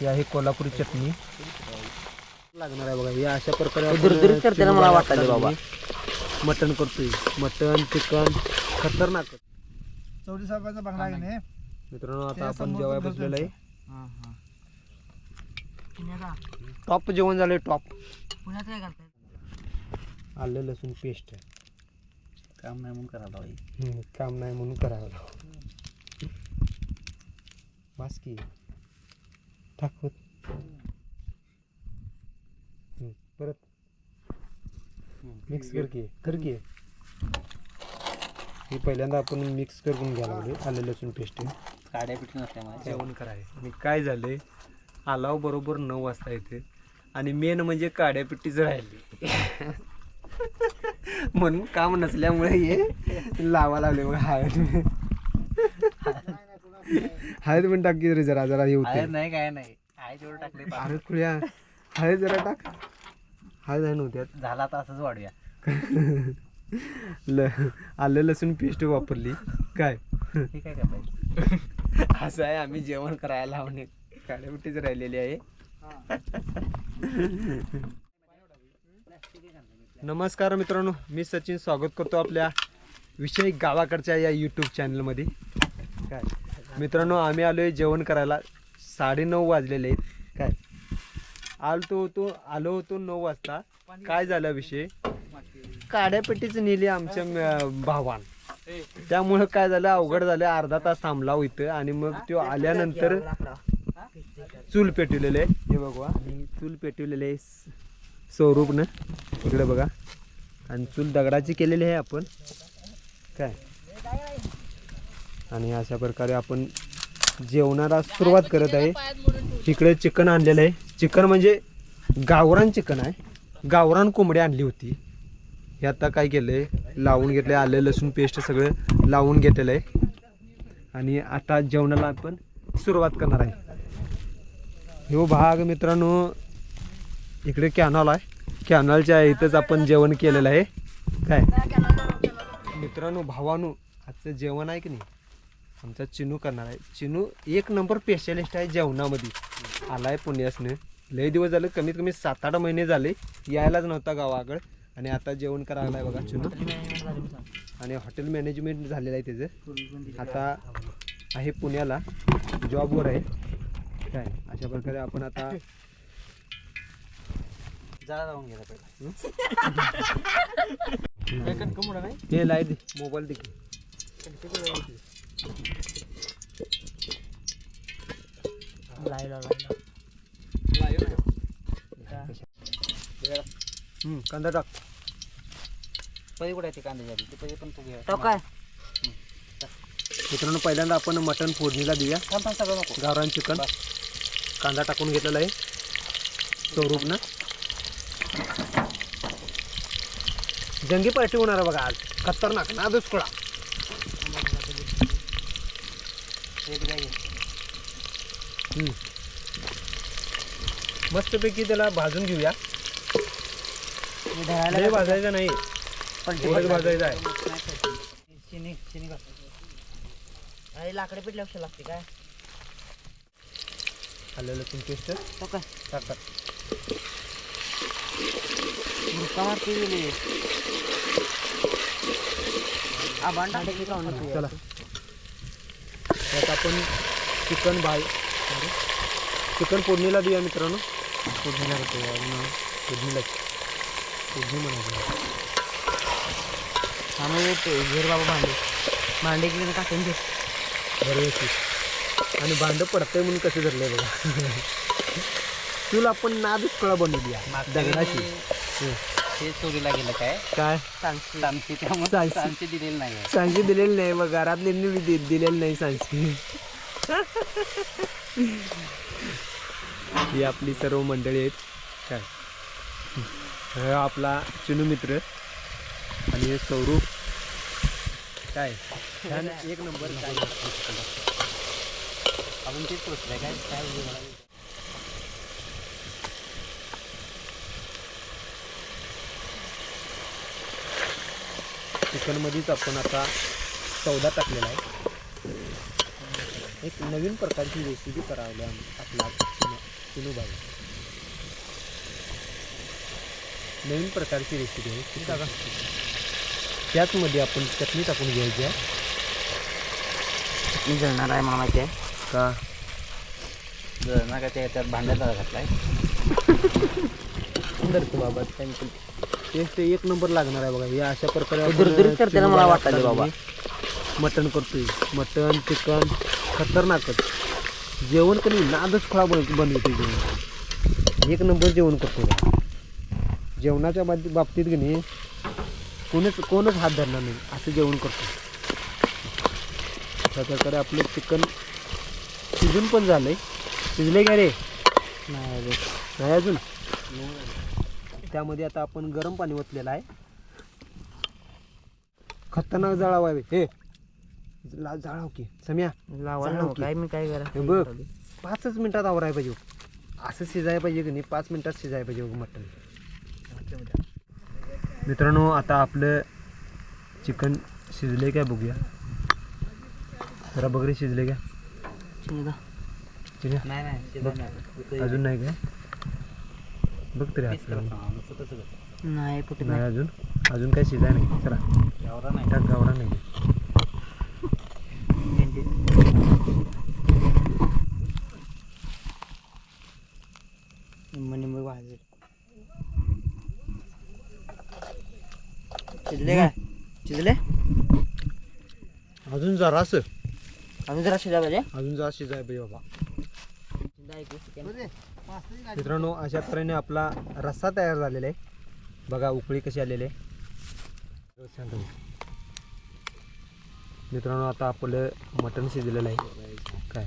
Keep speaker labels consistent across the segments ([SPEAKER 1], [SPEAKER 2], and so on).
[SPEAKER 1] ही आहे कोल्हापुरी चटणी. लागणार आहे बघा ही अशा प्रकारे
[SPEAKER 2] दुरदुरीत करते ना मला वाटायला बाबा.
[SPEAKER 1] मटण करतोय. मटण चिकन खतरनाक.
[SPEAKER 3] चौदी साहेबांचा बंगला आहे ना
[SPEAKER 1] मित्रांनो आता आपण जेवाय बसलेलं आहे. टॉप जेवण झालंय टॉप.
[SPEAKER 3] पुण्यात काय करताय?
[SPEAKER 1] आलं लसूण पेस्ट
[SPEAKER 2] काम नाही म्हणून करायला हवी
[SPEAKER 1] काम नाही म्हणून करावं. बस की टाकवत परत मिक्स कर की कर की हे पहिल्यांदा आपण मिक्स करून घ्यायला लागले आलं लसूण पेस्ट
[SPEAKER 2] काड्या पिठी नसल्यामुळे
[SPEAKER 1] जेवण कराय आणि काय झालंय? आलाव बरोबर नऊ वाजता येते आणि मेन म्हणजे काड्यापिट्टीच राहिली. म्हणून काम नसल्यामुळे हे लावा लागले मग हळद हळद पण टाकी रे जरा जरा हे होते
[SPEAKER 2] आहे नाही काय नाही. आहे टाकले
[SPEAKER 1] अरे खुळ्या. हळद जरा टाक. हळद आहे नव्हत्यात
[SPEAKER 2] झाला तर असंच वाढूया.
[SPEAKER 1] ल आलं लसूण पेस्ट वापरली. काय?
[SPEAKER 2] हे काय करायचं
[SPEAKER 1] असं आहे आम्ही जेवण करायला लावणे काड्यापिट्टीच राहिलेली आहे. नमस्कार मित्रांनो मी सचिन. स्वागत करतो आपल्या विषय गावाकडच्या या यूट्यूब चॅनलमध्ये काय? मित्रांनो आम्ही आलो आहे जेवण करायला. साडेनऊ वाजलेले आहेत. काय? आलतो होतो आलो होतो नऊ वाजता. काय झाला विषय काड्यापेटीच नेली आमच्या भावान. त्यामुळं काय झालं अवघड झालं. अर्धा तास थांबला हो इथं. आणि मग तो आल्यानंतर चूल पेटवलेले. आहे हे. बघा चूल पेटवलेले आहे स- स्वरूपनं. इकडे बघा. आणि चूल दगडाची केलेली आहे आपण. काय? आणि अशा प्रकारे आपण जेवणाला सुरुवात करत आहे. इकडे चिकन आणलेलं आहे. चिकन म्हणजे गावरान चिकन आहे. गावरान कोंबडी आणली होती. हे आता काय केलं आहे लावून घेतलं आहे आलं लसूण पेस्ट सगळं लावून घेतलेलं आहे. आणि आता जेवणाला आपण सुरुवात करणार आहे. हो भाग मित्रांनो इकडे कॅनॉल आहे. कॅनॉलच्या इथंच आपण जेवण केलेलं आहे. काय? मित्रांनो भावानो आजचं जेवण आहे की नाही? आमचा चिनू करणार आहे. चिनू एक नंबर स्पेशलिस्ट आहे जेवणामध्ये. आलाय पुण्यासनं. लय दिवस झाले कमीत कमी सात आठ महिने झाले. यायलाच नव्हता गावाकडं. आणि आता जेवण करायला आहे बघा चिनू. आणि हॉटेल मॅनेजमेंट झालेलं आहे त्याचं. आता आहे पुण्याला. जॉबवर आहे. काय? अशा प्रकारे आपण आता
[SPEAKER 2] जाऊन गेला पहिला.
[SPEAKER 1] हे? लाइट मोबाईल दे कांदा टाक.
[SPEAKER 2] पहिले कुठे आहे ते कांद्याची आधी? ते पहिले पण तू घे.
[SPEAKER 3] तो काय?
[SPEAKER 1] मित्रांनो पहिल्यांदा आपण मटण फोडणीला देऊया.
[SPEAKER 2] सगळं नको.
[SPEAKER 1] गावरान चिकन. कांदा टाकून घेतलेला आहे. स्वरूपनं. जंगी पार्टी होणार आहे बघा आज. खतरनाक ना दुष्कुळा हम्म. मस्तपैकी त्याला भाजून घेऊया. लय भाजायचं नाही. थोडंच भाजायचं आहे.
[SPEAKER 2] चिनी चिनी.
[SPEAKER 3] अरे लाकडे पीठ लक्ष लागते काय? तो
[SPEAKER 1] टाक
[SPEAKER 3] मुक्का मारते गेली आबांड का
[SPEAKER 1] चला. त्यात आपण चिकन भाई चिकन फोडणीला देऊया मित्रांनो. फोडणीला करतो फोडणीला फोडणी म्हणायचं.
[SPEAKER 3] आम्ही ते घेर बाबा भांडे. भांडे की टाकून घे
[SPEAKER 1] बरोबर आणि भांडं पडतंय म्हणून कसं धरलंय बघा. चूल आपण नादच बनवली आहे. दगडाची. हं.
[SPEAKER 2] ते चोरीला गेलं काय?
[SPEAKER 1] काय?
[SPEAKER 2] सांगते सांगते त्यामुळे दिलेलं नाही आहे
[SPEAKER 1] सांगशी दिलेली नाही मग घरातल्यांनी बी दि- दिलेली नाही सांगशी ही आपली सर्व मंडळी आहेत. काय? हा आपला चिनू मित्र आणि हे सौरूप काय? छान. एक नंबर. काय
[SPEAKER 2] आपण तेच पोचलंय काय? काय मला
[SPEAKER 1] चिकनमध्येच आपण आता सौदा टाकलेला आहे. नवीन प्रकारची रेसिपी करावली आपला चिनू चिनू भाई नवीन प्रकारची रेसिपी आहे. ती टाका त्याचमध्ये आपण चटणी टाकून घ्यायची आहे.
[SPEAKER 3] मी जळणार आहे मला माहिती आहे
[SPEAKER 1] का?
[SPEAKER 2] ना का त्या त्यात भांड्यात घातलाय.
[SPEAKER 1] सुंदर तो बाबा. त्यांचं टेस्ट एक नंबर लागणार आहे बघा. हे अशा प्रकारे आपण
[SPEAKER 3] करते ना मला
[SPEAKER 1] भाई
[SPEAKER 3] बाबा.
[SPEAKER 1] मटण करतोय. मटण चिकन खतरनाकच. जेवण कधी नादच खोळा बन बनवतोय जेवण. एक नंबर जेवण करतो. जेवणाच्या बाबतीत बाबतीत की नाही कोणच कोणच हात धरणार नाही. असं जेवण करतो अशा प्रकारे आपलं चिकन शिजून पण झालंय. शिजले का रे?
[SPEAKER 3] नाही रे.
[SPEAKER 1] नाही अजून? त्यामध्ये आता आपण गरम पाणी ओतलेलं आहे. खतरनाक जाळावा हे. जाळाव की सम्या.
[SPEAKER 3] काय मी काय करा?
[SPEAKER 1] हे बघ पाचच मिनिटात आवरायला पाहिजे असं शिजायला पाहिजे की नाही? पाच मिनिटात शिजायला पाहिजे बघ मटण. मित्रांनो आता आपलं चिकन शिजले काय बघूया. जरा बघरे शिजले का ठीक आहे
[SPEAKER 2] नाही नाही शिजलं नाही.
[SPEAKER 1] अजून नाही काय? बघ तरी हात.
[SPEAKER 2] हा.
[SPEAKER 3] नाही फुटत
[SPEAKER 1] नाही
[SPEAKER 3] नाही.
[SPEAKER 1] अजून? अजून काय शिजाय नाही. चला.
[SPEAKER 2] एवढा नाही.
[SPEAKER 1] टाक गावडा नाही.
[SPEAKER 3] निम्म निम्म भाजले शिजले काय? शिजले?
[SPEAKER 1] अजून जरा असं.
[SPEAKER 3] अजून जरा शिजा पाहिजे?
[SPEAKER 1] अजून जरा शिजाय पाहिजे बाबा. मित्रांनो अशा तऱ्हेने आपला रस्सा तयार झालेला आहे. बघा उकळी कशी आलेली आहे. मित्रांनो आता आपलं मटण शिजलेलं आहे. काय?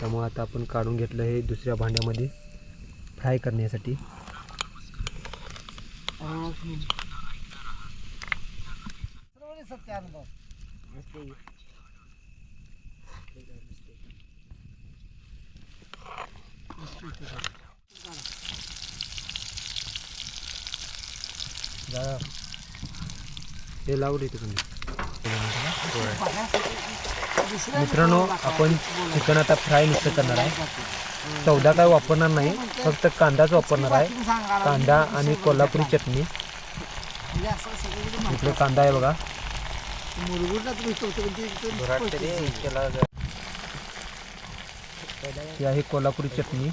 [SPEAKER 1] त्यामुळे आता आपण काढून घेतलं हे दुसऱ्या भांड्यामध्ये फ्राय करण्यासाठी. जा. हे लावलं तुम्ही मित्रांनो आपण चिकन आता फ्राय नुसतं करणार आहे. चौदा काय वापरणार नाही फक्त कांदाच वापरणार आहे. कांदा आणि कोल्हापुरी चटणी. इकडे कांदा आहे बघा. ही आहे कोल्हापुरी चटणी.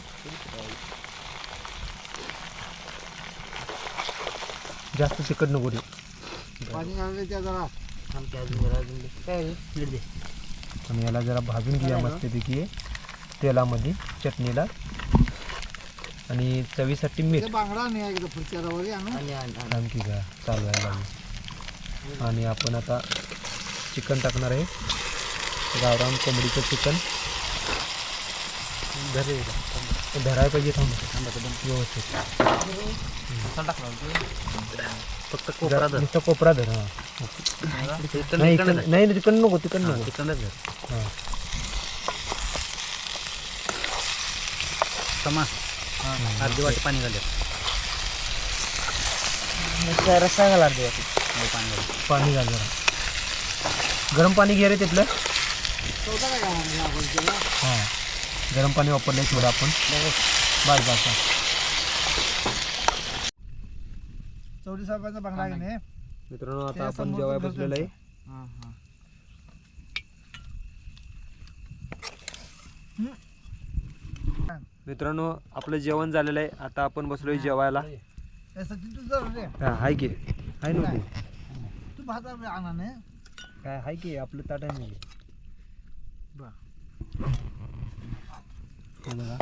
[SPEAKER 1] जास्त तिखट नको
[SPEAKER 3] दे.
[SPEAKER 1] आणि याला जरा भाजून घेऊया मस्तपैकी. तेलामध्ये चटणीला. आणि चवीसाठी मीठ.
[SPEAKER 3] आणि आणि. आणि.
[SPEAKER 1] आणखी का चालवायला लागेल आणि आपण आता चिकन टाकणार आहे. गावरान कोंबडीचं चिकन. धरे धरायला पाहिजे थांब. व्यवस्थित.
[SPEAKER 2] फक्त कोपरा धर.
[SPEAKER 1] नुसतं कोपरा धर हा. नाही
[SPEAKER 2] इकडं
[SPEAKER 1] नाही तिकडं नको तिकडं
[SPEAKER 2] हा,
[SPEAKER 1] नको.
[SPEAKER 2] तिकडंच धर.
[SPEAKER 1] हा.
[SPEAKER 2] समा अर्धी वाटी पाणी घाल
[SPEAKER 3] रस्सा- रस्सा घाला अर्धी वाटी.
[SPEAKER 2] पाणी घाल
[SPEAKER 1] पाणी घाल जरा. गरम पाणी घे रे तिथलं. हां. गरम पाणी वापरलंय थोडं आपण. बार बार
[SPEAKER 4] चौडी साहेबांचा बंगला आहे नाही
[SPEAKER 1] मित्रांनो आता आपण जेवाय
[SPEAKER 4] घर
[SPEAKER 1] बसलेलं आहे. मित्रांनो आपलं जेवण झालेलं आहे. आता आपण बसलोय जेवायला. हाय की. हाय नव्हती
[SPEAKER 4] तू. भात आणा नाही
[SPEAKER 1] काय हाय की. आपलं ताट आहे म्हणजे हे बघा.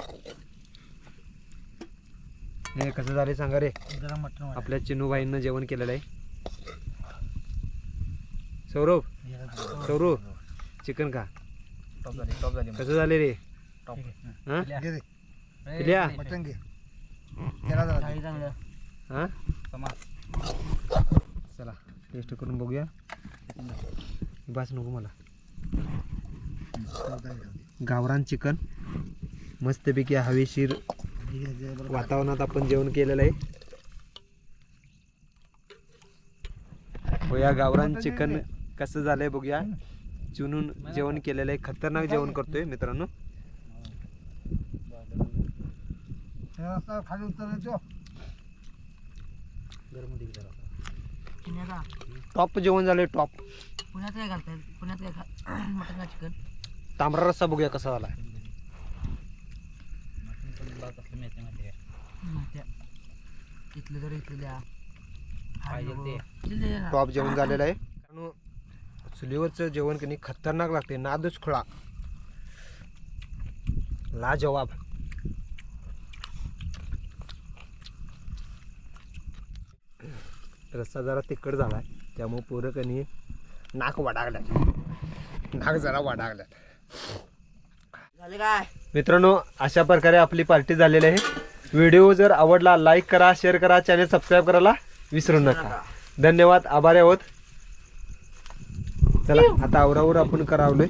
[SPEAKER 1] हे कसं झालं सांगा रे?
[SPEAKER 4] जरा मटण वाढ.
[SPEAKER 1] आपल्या चिनूबाईंना जेवण केलेलं आहे. सौरभ सौरभ चिकन का
[SPEAKER 2] टॉप झाली टॉप झाली
[SPEAKER 1] कसं झाले रे?
[SPEAKER 2] टॉप.
[SPEAKER 1] हा.
[SPEAKER 4] घे रे.
[SPEAKER 1] पिल्या
[SPEAKER 4] मटण घे. त्याला जरा दे.
[SPEAKER 3] थाळी चांगलं.
[SPEAKER 1] हा?
[SPEAKER 2] समा.
[SPEAKER 1] चला टेस्ट करून बघूया. बस नको मला. गावरान चिकन. मस्तपैकी हवेशीर. वातावरणात आपण जेवण केलेलं आहे. हो या गावरान चिकन कसं झालंय बघूया. चुनून जेवण केलेलं आहे. खतरनाक जेवण करतोय मित्रांनो.
[SPEAKER 4] हे खाली
[SPEAKER 1] टॉप जेवण झालंय टॉप.
[SPEAKER 3] पुण्यात काय घालताय? पुण्यात काय खा मटन चिकन?
[SPEAKER 1] तांबडा रस्सा बघूया कसा झाला
[SPEAKER 2] मिळते माहिती
[SPEAKER 3] इथलं तर इथलं द्या.
[SPEAKER 1] टॉप जेवण झालेलं आहे. चुलीवरचं जेवण कधी खतरनाक लागते नादच खुळा. ला जवाब रस्सा जरा तिखट झालाय. त्यामुळे पोरं कनी नाक वाडागल्यात. नाक जरा वाडागल्यात.
[SPEAKER 3] झाले काय?
[SPEAKER 1] मित्रांनो अशा प्रकारे आपली पार्टी झालेली आहे. व्हिडिओ जर आवडला लाईक करा शेअर करा चॅनल सबस्क्राईब करायला विसरू नका. धन्यवाद आभारी आहोत. चला आता आवरावर आपण करावलोय.